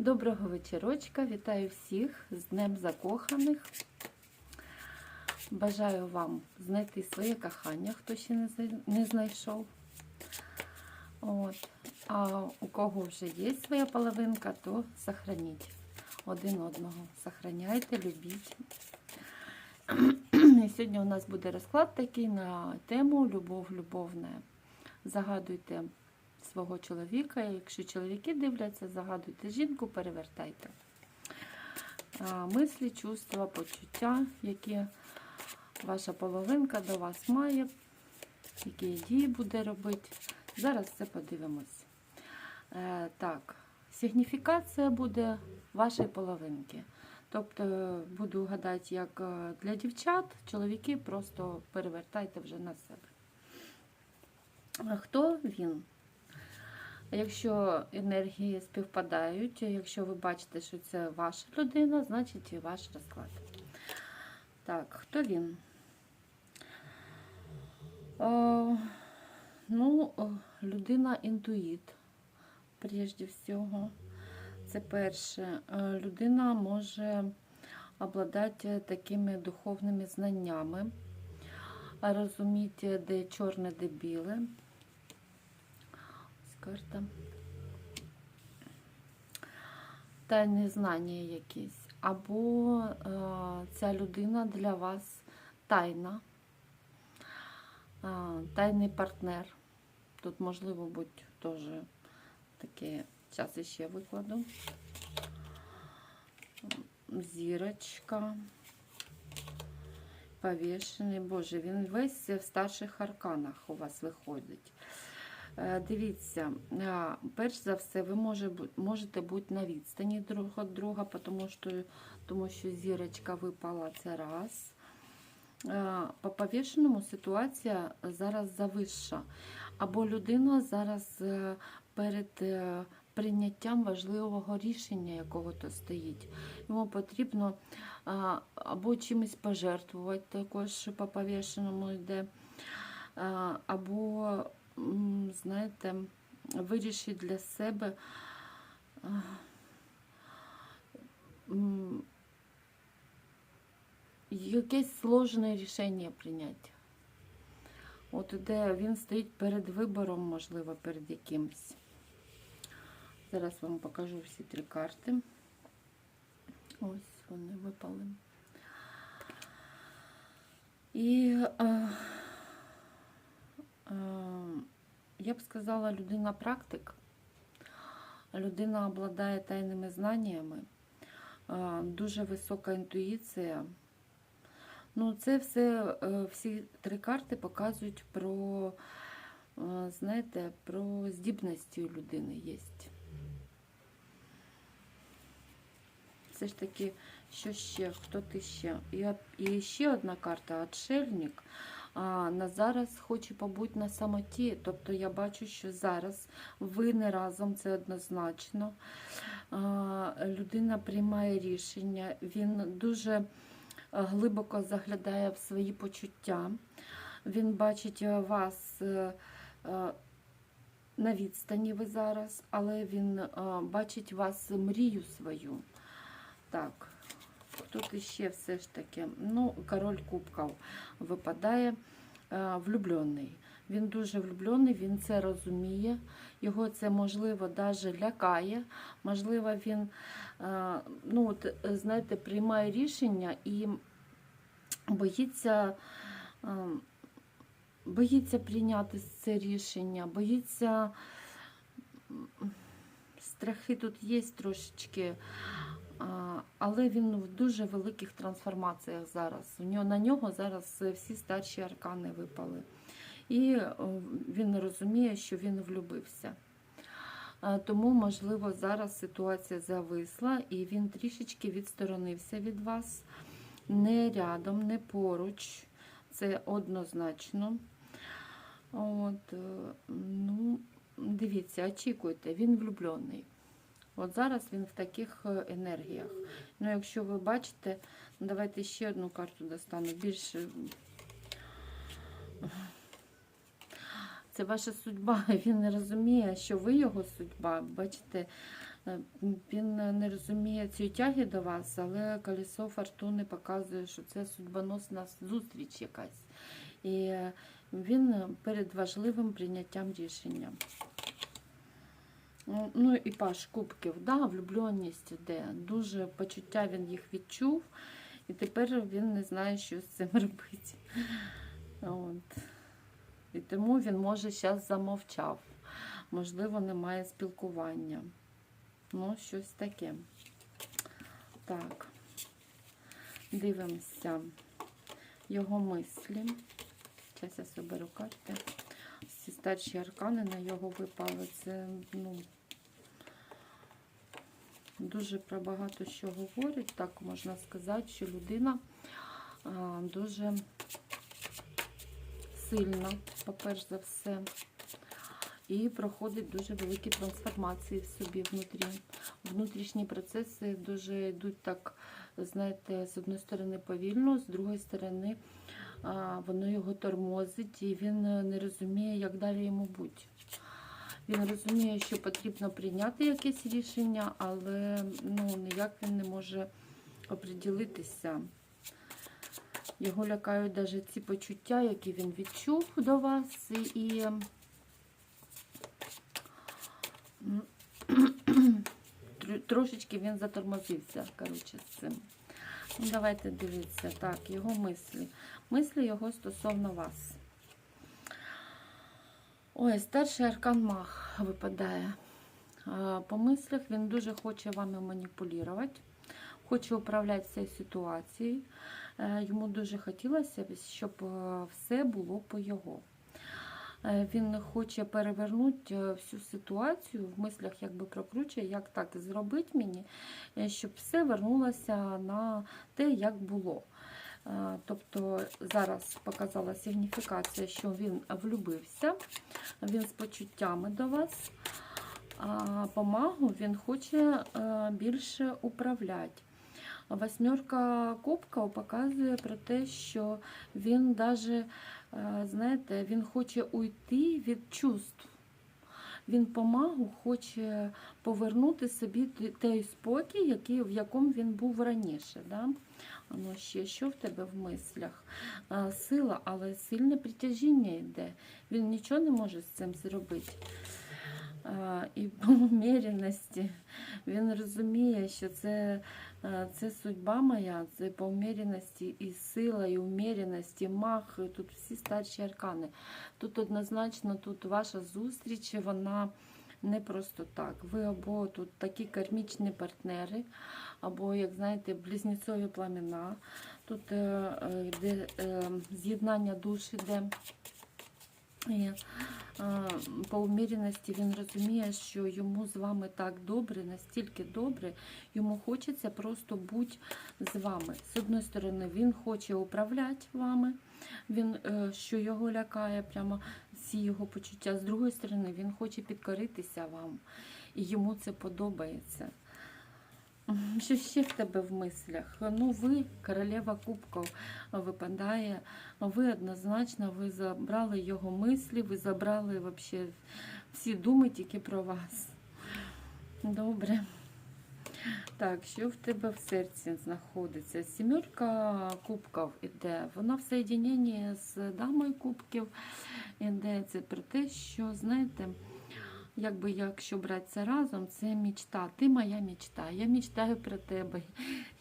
Доброго вечорочка, вітаю всіх з Днем Закоханих. Бажаю вам знайти своє кохання, хто ще не знайшов. От. А у кого вже є своя половинка, то сохраніть один одного. Сохраняйте, любіть. І сьогодні у нас буде розклад такий на тему Любов любовна. Загадуйте свого чоловіка. Якщо чоловіки дивляться, загадуйте жінку, перевертайте. Мислі, чувства, почуття, які ваша половинка до вас має, які дії буде робити. Зараз все подивимось. Е, так, сигніфікація буде вашої половинки. Тобто буду гадати, як е, для дівчат, чоловіки просто перевертайте вже на себе. Хто він? Якщо енергії співпадають, якщо ви бачите, що це ваша людина, значить і ваш розклад. Так, хто він? О, ну, людина інтуїт, прежде всього. Це перше. Е, Людина може обладати такими духовними знаннями, розуміти, де чорне, де біле. Карта. Тайне знання якісь. Або е, ця людина для вас тайна, е, тайний партнер. Тут, можливо, бути теж таке, зараз ще викладу. Зірочка. Повішений. Боже, він весь в старших арканах у вас виходить. Е, Дивіться, е, перш за все, ви може, можете бути на відстані друг від друга, тому що, тому що зірочка випала це раз. Е, По повішеному ситуація зараз завища. Або людина зараз перед прийняттям важливого рішення якого-то стоїть. Йому потрібно або чимось пожертвувати, також по повішеному йде, або, знаєте, вирішити для себе якесь сложне рішення прийняти. От де він стоїть перед вибором, можливо, перед якимсь. Зараз вам покажу всі три карти. Ось вони випали. І е, е, я б сказала, людина практик, людина обладає тайними знаннями, е, дуже висока інтуїція. Ну, це все, е, всі три карти показують про, е, знаєте, про здібності у людини є. Все ж таки, що ще? Хто ти ще? І, і ще одна карта отшельник. А, на зараз хоче побути на самоті. Тобто я бачу, що зараз ви не разом, це однозначно. А, людина приймає рішення, він дуже е, глибоко заглядає в свої почуття. Він бачить е, вас е, на відстані ви зараз, але він бачить вас мрію свою. Так, тут ще все ж таки? Ну, король кубків випадає е, влюблений. Він дуже влюблений, він це розуміє. Його це, можливо, навіть лякає. Можливо, він, е, ну, от, знаєте, приймає рішення і боїться, е, боїться прийняти це рішення, боїться. Страхи тут є трошечки. Але він в дуже великих трансформаціях зараз. У нього на нього зараз всі старші аркани випали. І він розуміє, що він влюбився. Тому, можливо, зараз ситуація зависла, і він трішечки відсторонився від вас. Не рядом, не поруч. Це однозначно. От, е, ну, дивіться, очікуйте, він влюблений. От зараз він в таких е, енергіях. Ну, якщо ви бачите, давайте ще одну карту достану. Більше. Це ваша судьба. Він не розуміє, що ви його судьба. Бачите, Е, Він не розуміє цієї тяги до вас, але колесо фортуни показує, що це судьбоносна зустріч якась. І е, він перед важливим прийняттям рішення. Ну, Ну і паш кубків, да, влюбленість іде. Дуже почуття він їх відчув, і тепер він не знає, що з цим робити. От. І тому він може зараз замовчав. Можливо, немає спілкування. Ну, щось таке. Так. Дивимося його мислі. Зараз я соберу карти. Всі старші аркани на його випали. Це, ну, дуже про багато що говорить. Так можна сказати, що людина дуже сильна, по-перш за все, і проходить дуже великі трансформації в собі внутрі. Внутрішні процеси дуже йдуть так, знаєте, з одної сторони повільно, з другої сторони воно його тормозить, і він не розуміє, як далі йому бути. Він розуміє, що потрібно прийняти якесь рішення, але ну, ніяк він не може оприділитися. Його лякають навіть ці почуття, які він відчув до вас. І трошечки він затормозився, коротше, з цим. Ну, давайте дивіться. Так, його мислі. Мислі його стосовно вас. Ой, старший аркан Мах випадає. По мислях він дуже хоче вами маніпулювати, хоче управляти цією ситуацією. Е, Йому дуже хотілося, щоб е, все було по його. Е, Він хоче перевернути всю ситуацію в мислях, якби прокручує, як так зробити мені, щоб все вернулося на те, як було. Е, Тобто зараз показала сигніфікація, що він влюбився, він з почуттями до вас, а по магу він хоче е, більше управляти. Восьмерка кубків показує про те, що він даже, е, знаєте, він хоче уйти від чувств. Він по магу хоче повернути собі той спокій, який, в якому він був раніше. Да? Ну, ще що в тебе в мислях? Сила, але сильне притяжіння йде. Він нічого не може з цим зробити. І по уміряності він розуміє, що це, це судьба моя, це по уміряності і сила, і уміряність, і мах, тут всі старші аркани. Тут однозначно тут ваша зустріч, вона не просто так. Ви або тут такі кармічні партнери, або, як знаєте, близнецові пламена. Тут е, е, е, з'єднання душ іде. І, по уміряності він розуміє, що йому з вами так добре, настільки добре, йому хочеться просто бути з вами. З одної сторони, він хоче управляти вами, він, що його лякає, прямо всі його почуття. З другої сторони, він хоче підкоритися вам, і йому це подобається. Що ще в тебе в мислях? Ну, ви, королева кубків, випадає. Ви однозначно ви забрали його мислі, ви забрали вообще всі думи тільки про вас. Добре. Так, що в тебе в серці знаходиться? Сімерка кубків іде. Вона в соєдиненні з дамою кубків іде. Це про те, що, знаєте, якби якщо брати це разом, це мічта. Ти моя мічта. Я мечтаю про тебе.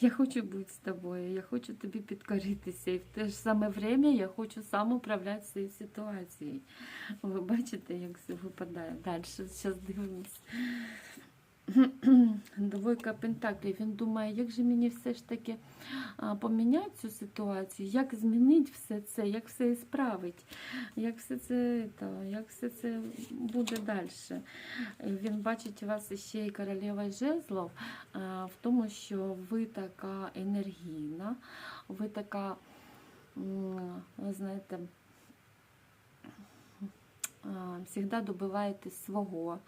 Я хочу бути з тобою, я хочу тобі підкоритися. І в те ж саме время я хочу сам управляти цією ситуацією. Ви бачите, як це випадає. Далі, зараз дивимось. Двойка Пентаклів. Він думає, як же мені все ж таки поміняти цю ситуацію, як змінити все це, як все ісправити, як все це, то, як все це буде далі. Він бачить вас ще і королева жезлов в тому, що ви така енергійна, ви така, знаєте, завжди добиваєтесь свого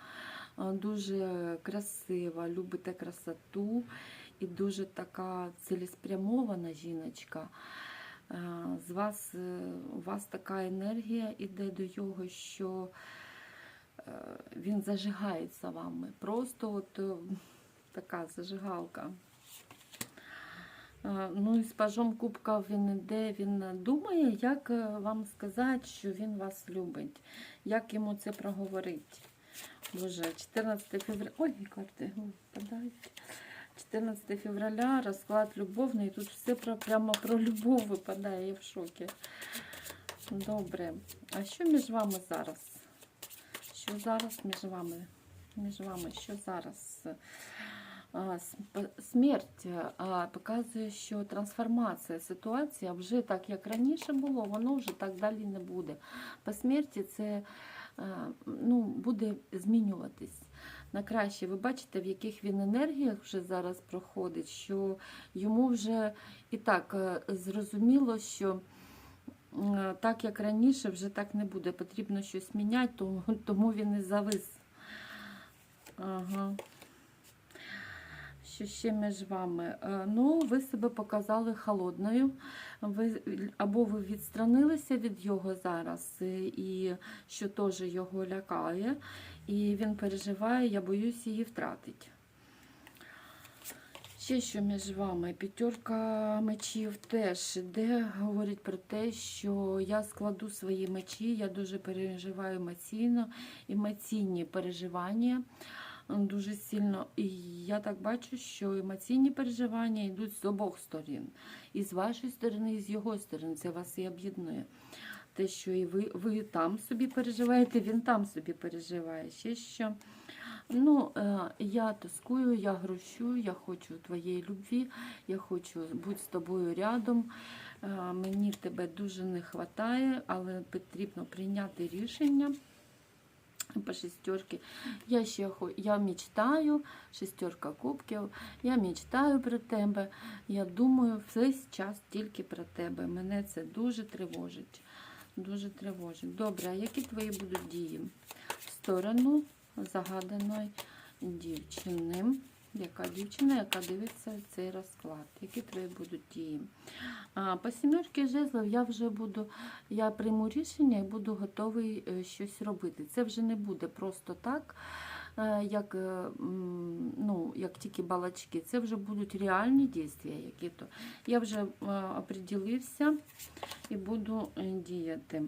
дуже красива, любите красоту і дуже така цілеспрямована жіночка. З вас, е, у вас така енергія іде до його, що е, він зажигається вами. Просто от е, така зажигалка. Е, Ну і з пажом кубка він іде, він думає, як е, вам сказати, що він вас любить, як йому це проговорити. Боже, 14 февраля. Ой, карти випадають. 14 февраля, розклад любовний. Тут все про, прямо про любов випадає, я в шокі. Добре. А що між вами зараз? Що зараз між вами? Між вами, що зараз? Смерть показує, що трансформація ситуація вже так, як раніше було, воно вже так далі не буде. По смерті це ну, буде змінюватись на краще. Ви бачите, в яких він енергіях вже зараз проходить, що йому вже і так е, зрозуміло, що е, так як раніше, вже так не буде. Потрібно щось міняти, тому він і завис. Ага. Що ще між вами? Е, Ну, ви себе показали холодною. Ви, або ви відстранилися від його зараз, е, і що теж його лякає, і він переживає, я боюсь її втратити. Ще що між вами? П'ятерка мечів теж іде, говорить про те, що я складу свої мечі, я дуже переживаю емоційно, емоційні переживання дуже сильно. І я так бачу, що емоційні переживання йдуть з обох сторін. І з вашої сторони, і з його сторони. Це вас і об'єднує. Те, що і ви, ви там собі переживаєте, він там собі переживає. Ще що. Ну, е, я тоскую, я грущу, я хочу твоєї любві, я хочу бути з тобою рядом. Е, Мені тебе дуже не вистачає, але потрібно прийняти рішення по шестерке. Я ще я мечтаю, шестерка кубків, я мечтаю про тебе. Я думаю весь час тільки про тебе. Мене це дуже тривожить. Дуже тривожить. Добре, а які твої будуть дії? В сторону загаданої дівчини. Яка дівчина, яка дивиться цей розклад? Які твої будуть дії? А, по сімерки жезлів я вже буду, я прийму рішення і буду готовий е, щось робити. Це вже не буде просто так, е, як, е, ну, як тільки балачки. Це вже будуть реальні дії, які то. Я вже определився і буду діяти.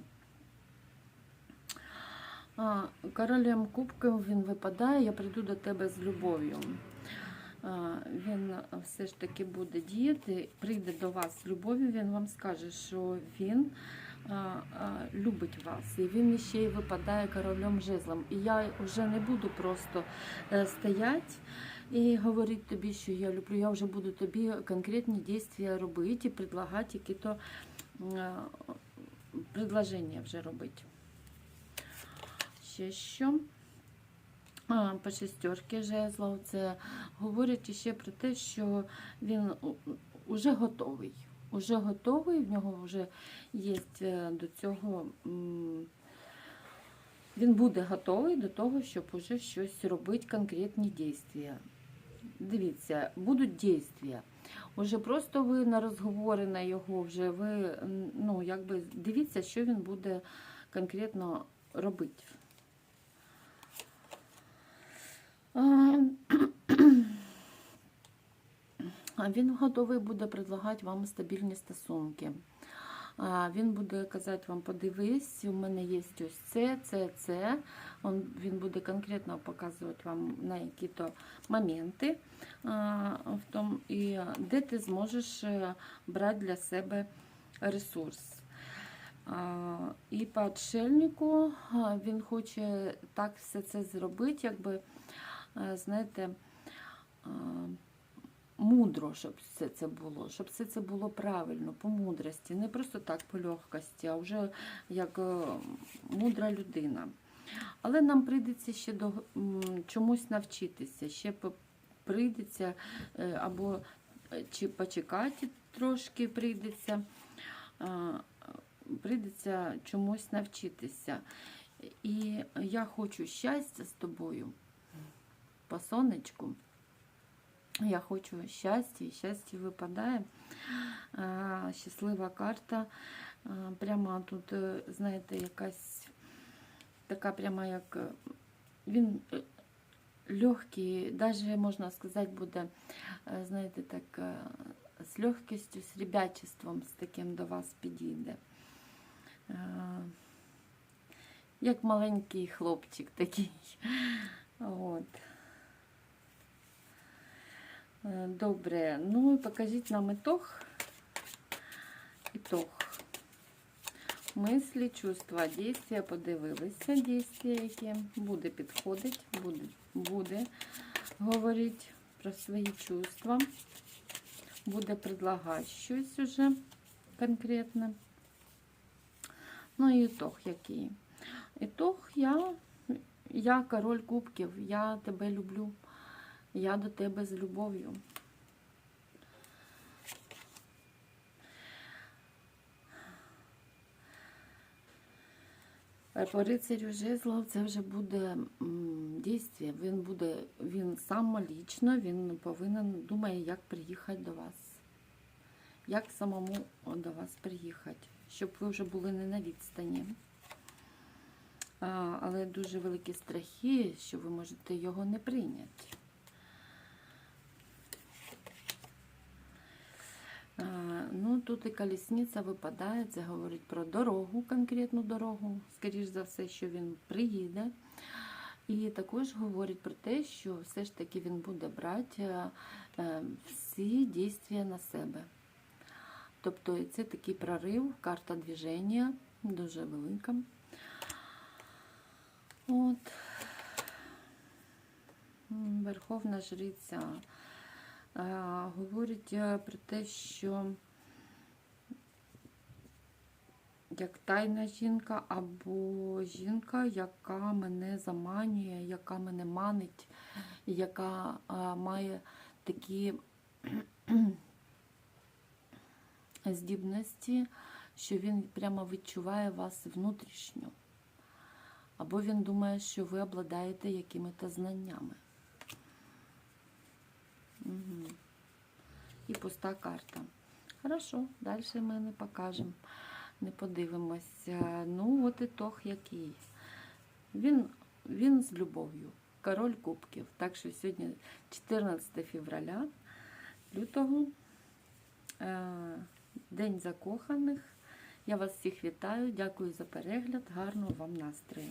Королем кубків він випадає, я прийду до тебе з любов'ю. Він все ж таки буде діяти, прийде до вас з любов'ю, він вам скаже, що він любить вас. І він ще й випадає королем жезлом. І я вже не буду просто е, стояти і говорити тобі, що я люблю. Я вже буду тобі конкретні дії робити і предлагати які-то е, предложення вже робити. Ще що? По шестерки жезлов це говорить ще про те, що він вже готовий. Уже готовий, в нього вже є е, до цього. Він буде готовий до того, щоб уже щось робити, конкретні дії. Дивіться, будуть дійства. Уже просто ви на розговори на його, вже ви ну, якби дивіться, що він буде конкретно робити. А, а Він готовий буде предлагати вам стабільні стосунки. Він буде казати вам, подивись, у мене є ось це, це, це. Він буде конкретно показувати вам на які-то моменти, в тому, і де ти зможеш е, брати для себе ресурс. І по отшельнику він хоче так все це зробити, якби, знаєте, мудро, щоб все це було, щоб все це було правильно, по мудрості, не просто так по легкості, а вже як е, мудра людина. Але нам прийдеться ще до чомусь навчитися, ще прийдеться е, або е, чи почекати трошки прийдеться, прийдеться чомусь навчитися. І я хочу щастя з тобою по сонечку. Я хочу щастя, і щастя випадає. А, Щаслива карта. А, Прямо тут, е, знаєте, якась така пряма, як е, він е, легкий, навіть можна сказати, буде, е, знаєте, так, е, з легкістю, з ребячеством, з таким до вас підійде. Е, Як маленький хлопчик такий. От. Е, Добре, ну і покажіть нам ітог. Ітог. Мислі, чувства, дійствия, подивилися дійствия, які буде підходить, буде, буде говорити про свої чувства, буде предлагати щось уже конкретне. Ну і ітог який. Ітог я, я король кубків, я тебе люблю, я до тебе з любов'ю. Е, По рицарю жезлов це вже буде дійство. Він буде, він самолічно, він повинен думає, як приїхати до вас. Як самому до вас приїхати, щоб ви вже були не на відстані. А, але дуже великі страхи, що ви можете його не прийняти. А, Тут і колісниця випадає, це говорить про дорогу, конкретну дорогу, скоріш за все, що він приїде. І також говорить про те, що все ж таки він буде брати е, е, всі дійства на себе. Тобто це такий прорив, карта движення, дуже велика. От. Верховна жриця е, говорить про те, що як тайна жінка або жінка, яка мене заманює, яка мене манить, яка має такі здібності, що він прямо відчуває вас внутрішньо. Або він думає, що ви обладаєте якими-то знаннями. Угу. І пуста карта. Хорошо, далі ми не покажемо, не подивимося. Ну, от ітог який. Він, він з любов'ю. Король кубків. Так що сьогодні 14 февраля лютого. е, День закоханих. Я вас всіх вітаю. Дякую за перегляд. Гарного вам настрою.